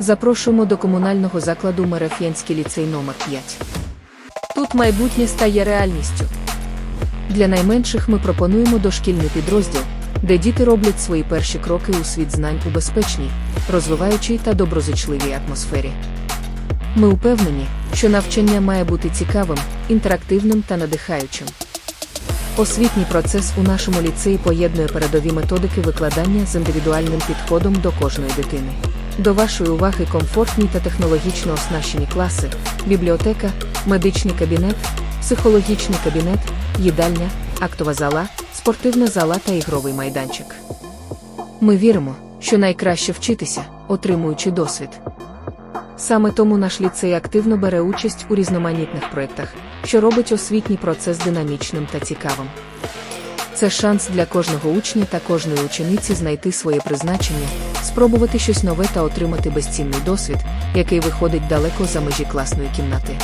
Запрошуємо до комунального закладу Мереф'янський ліцей номер 5 Тут майбутнє стає реальністю. Для найменших ми пропонуємо дошкільний підрозділ, де діти роблять свої перші кроки у світ знань у безпечній, розвиваючій та доброзичливій атмосфері. Ми упевнені, що навчання має бути цікавим, інтерактивним та надихаючим. Освітній процес у нашому ліцеї поєднує передові методики викладання з індивідуальним підходом до кожної дитини. До вашої уваги комфортні та технологічно оснащені класи, бібліотека, медичний кабінет, психологічний кабінет, їдальня, актова зала, спортивна зала та ігровий майданчик. Ми віримо, що найкраще вчитися, отримуючи досвід. Саме тому наш ліцей активно бере участь у різноманітних проєктах, що робить освітній процес динамічним та цікавим. Це шанс для кожного учня та кожної учениці знайти своє призначення, спробувати щось нове та отримати безцінний досвід, який виходить далеко за межі класної кімнати.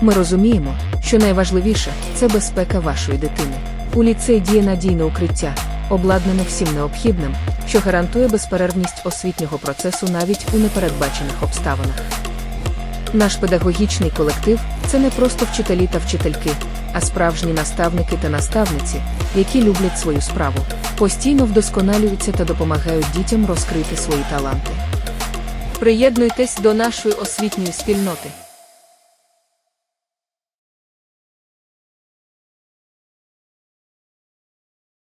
Ми розуміємо, що найважливіше це безпека вашої дитини. У ліцеї діє надійне укриття, обладнане всім необхідним, що гарантує безперервність освітнього процесу навіть у непередбачених обставинах. Наш педагогічний колектив це не просто вчителі та вчительки, а справжні наставники та наставниці, які люблять свою справу, постійно вдосконалюються та допомагають дітям розкрити свої таланти. Приєднуйтесь до нашої освітньої спільноти.